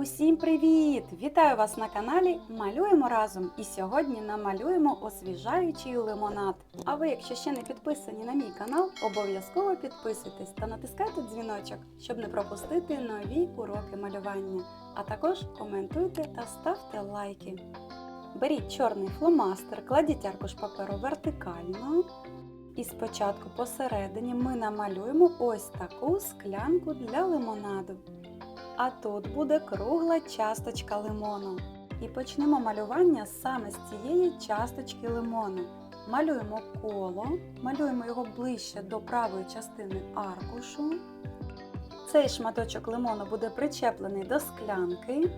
Усім привіт! Вітаю вас на каналі Малюємо разом. І сьогодні намалюємо освіжаючий лимонад. А ви, якщо ще не підписані на мій канал, обов'язково підписуйтесь та натискайте дзвіночок, щоб не пропустити нові уроки малювання. А також коментуйте та ставте лайки. Беріть чорний фломастер, кладіть аркуш паперу вертикально. І спочатку посередині ми намалюємо ось таку склянку для лимонаду. А тут буде кругла часточка лимону. І почнемо малювання саме з цієї часточки лимону. Малюємо коло, малюємо його ближче до правої частини аркушу. Цей шматочок лимону буде причеплений до склянки.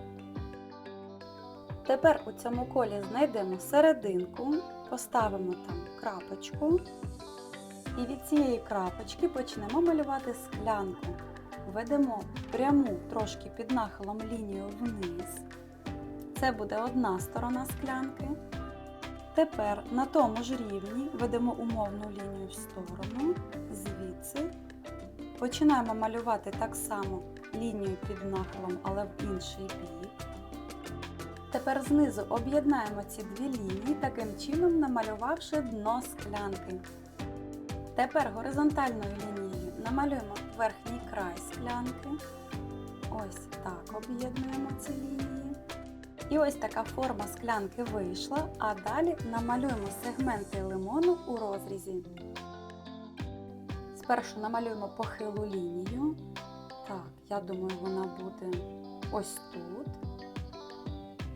Тепер у цьому колі знайдемо серединку, поставимо там крапочку. І від цієї крапочки почнемо малювати склянку. Ведемо пряму трошки під нахилом лінію вниз. Це буде одна сторона склянки. Тепер на тому ж рівні ведемо умовну лінію в сторону, звідси. Починаємо малювати так само лінію під нахилом, але в інший бік. Тепер знизу об'єднаємо ці дві лінії, таким чином намалювавши дно склянки. Тепер горизонтальною лінією намалюємо верхній край склянки. Ось так об'єднуємо ці лінії. І ось така форма склянки вийшла, а далі намалюємо сегменти лимону у розрізі. Спершу намалюємо похилу лінію. Так, я думаю, вона буде ось тут.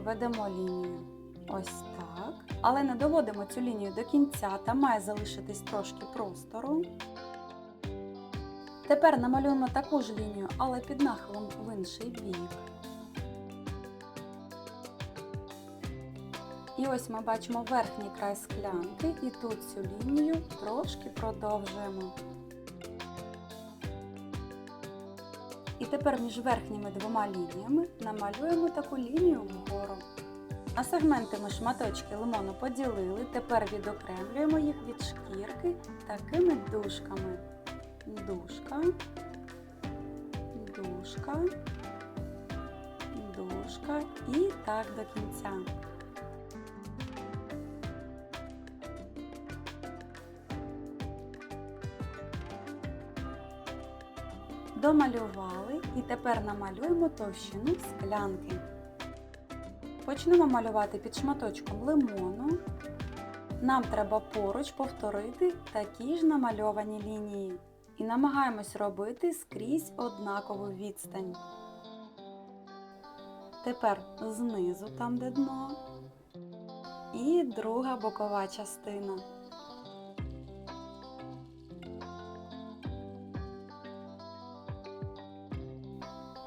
Ведемо лінію ось так. Але не доводимо цю лінію до кінця, та має залишитись трошки простору. Тепер намалюємо таку ж лінію, але під нахилом в інший бік. І ось ми бачимо верхній край склянки і тут цю лінію трошки продовжуємо. І тепер між верхніми двома лініями намалюємо таку лінію вгору. На сегменти ми шматочки лимону поділили, тепер відокремлюємо їх від шкірки такими дужками. Дужка, дужка, дужка і так до кінця. Домалювали і тепер намалюємо товщину склянки. Почнемо малювати під шматочком лимону. Нам треба поруч повторити такі ж намальовані лінії. І намагаємось робити скрізь однакову відстань. Тепер знизу, там де дно. І друга бокова частина.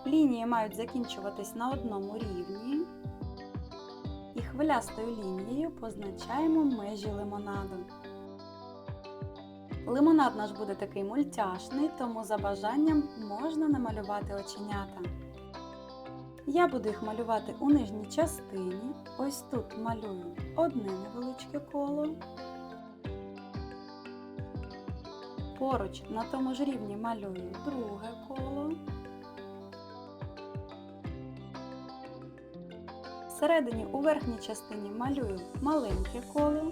Лінії мають закінчуватись на одному рівні. І хвилястою лінією позначаємо межі лимонаду. Лимонад наш буде такий мультяшний, тому за бажанням можна намалювати оченята. Я буду їх малювати у нижній частині. Ось тут малюю одне невеличке коло. Поруч на тому ж рівні малюю друге коло. Всередині у верхній частині малюю маленьке коло,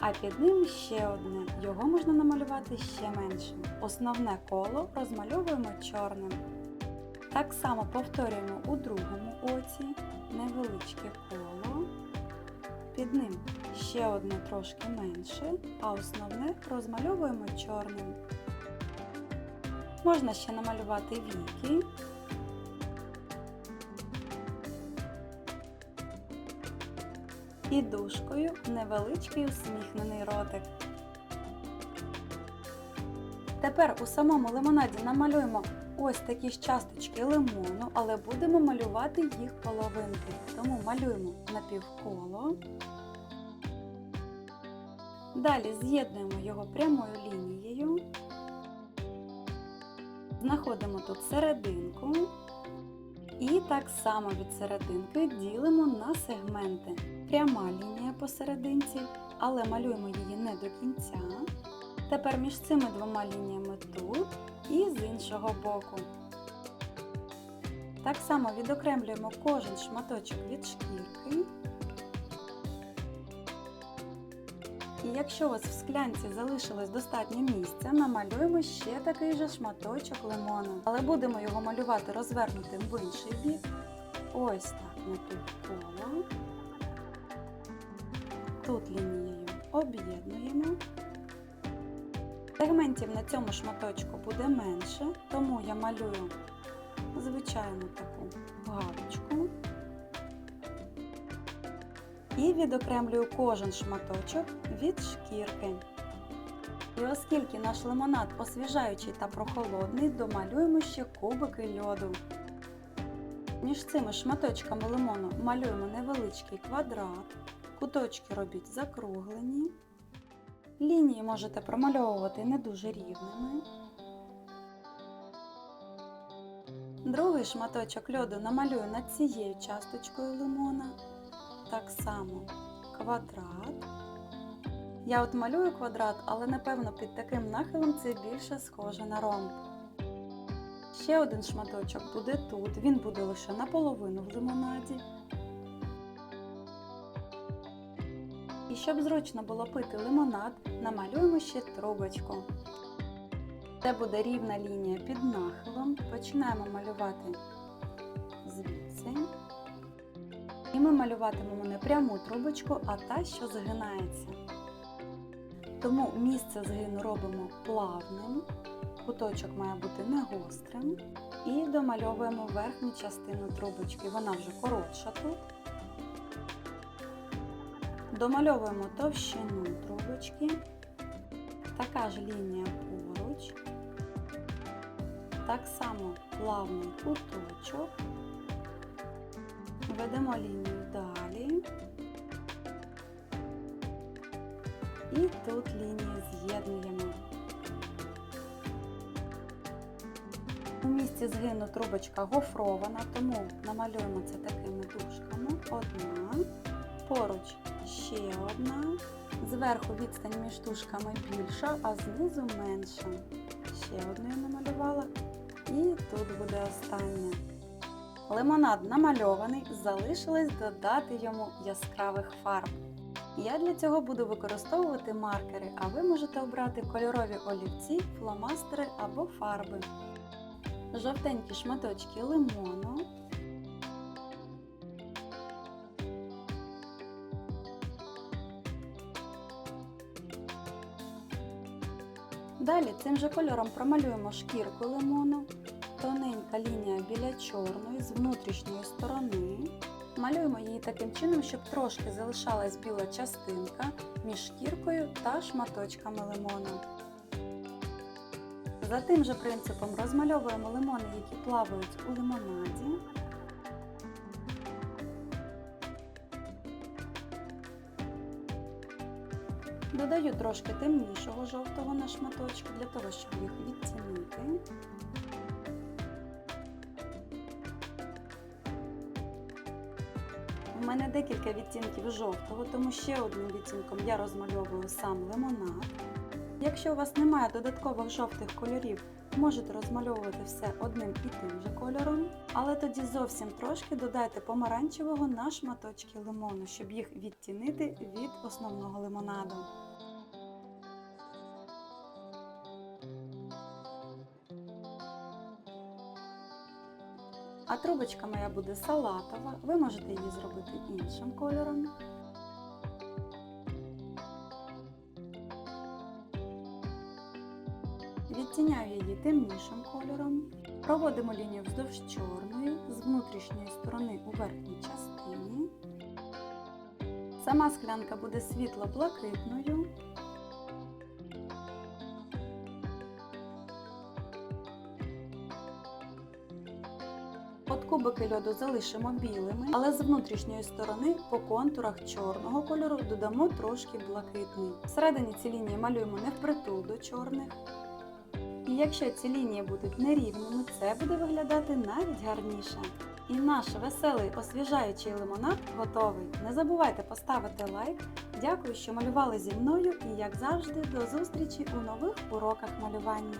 а під ним ще одне. Його можна намалювати ще меншим. Основне коло розмальовуємо чорним. Так само повторюємо у другому оці невеличке коло. Під ним ще одне трошки менше, а основне розмальовуємо чорним. Можна ще намалювати віки. І дужкою невеличкий усміхнений ротик. Тепер у самому лимонаді намалюємо ось такі ж часточки лимону, але будемо малювати їх половинки. Тому малюємо напівколо. Далі з'єднуємо його прямою лінією. Знаходимо тут серединку. І так само від серединки ділимо на сегменти. Пряма лінія посерединці, але малюємо її не до кінця. Тепер між цими двома лініями тут і з іншого боку. Так само відокремлюємо кожен шматочок від шкірки. І якщо у вас в склянці залишилось достатньо місця, намалюємо ще такий же шматочок лимону. Але будемо його малювати розвернутим в інший бік. Ось так ми тут лінією об'єднуємо. Сегментів на цьому шматочку буде менше, тому я малюю звичайну таку галочку. І відокремлюю кожен шматочок від шкірки. І оскільки наш лимонад освіжаючий та прохолодний, домалюємо ще кубики льоду. Між цими шматочками лимону малюємо невеличкий квадрат, куточки робіть закруглені. Лінії можете промальовувати не дуже рівними. Другий шматочок льоду намалюю над цією часточкою лимона. Так само квадрат. Я от малюю квадрат, але напевно під таким нахилом це більше схоже на ромб. Ще один шматочок буде тут, він буде лише наполовину в лимонаді. І щоб зручно було пити лимонад, намалюємо ще трубочку. Це буде рівна лінія під нахилом. Починаємо малювати звідси. І ми малюватимемо не пряму трубочку, а та, що згинається. Тому місце згину робимо плавним, куточок має бути не гострим. І домальовуємо верхню частину трубочки, вона вже коротша тут. Домальовуємо товщину трубочки, така ж лінія поруч, так само плавний куточок, ведемо лінію далі. І тут лінії з'єднуємо. У місці згину трубочка гофрована, тому намалюємо це такими дужками. Одна, поруч ще одна. Зверху відстань між тушками більша, а знизу менша. Ще одну я намалювала. І тут буде остання. Лимонад намальований, залишилось додати йому яскравих фарб. Я для цього буду використовувати маркери, а ви можете обрати кольорові олівці, фломастери або фарби. Жовтенькі шматочки лимону. Далі цим же кольором промалюємо шкірку лимону, тоненька лінія біля чорної з внутрішньої сторони. Малюємо її таким чином, щоб трошки залишалась біла частинка між шкіркою та шматочками лимону. За тим же принципом розмальовуємо лимони, які плавають у лимонаді. Додаю трошки темнішого жовтого на шматочки для того, щоб їх відтінити. У мене декілька відтінків жовтого, тому ще одним відтінком я розмальовую сам лимонад. Якщо у вас немає додаткових жовтих кольорів, можете розмальовувати все одним і тим же кольором, але тоді зовсім трошки додайте помаранчевого на шматочки лимону, щоб їх відтінити від основного лимонаду. Трубочка моя буде салатова, ви можете її зробити іншим кольором. Відтіняю її темнішим кольором. Проводимо лінію вздовж чорної, з внутрішньої сторони у верхній частині. Сама склянка буде світло-блакитною. Кубики льоду залишимо білими, але з внутрішньої сторони по контурах чорного кольору додамо трошки блакитний. Всередині ці лінії малюємо не впритул до чорних. І якщо ці лінії будуть нерівними, це буде виглядати навіть гарніше. І наш веселий освіжаючий лимонад готовий. Не забувайте поставити лайк. Дякую, що малювали зі мною і, як завжди, до зустрічі у нових уроках малювання.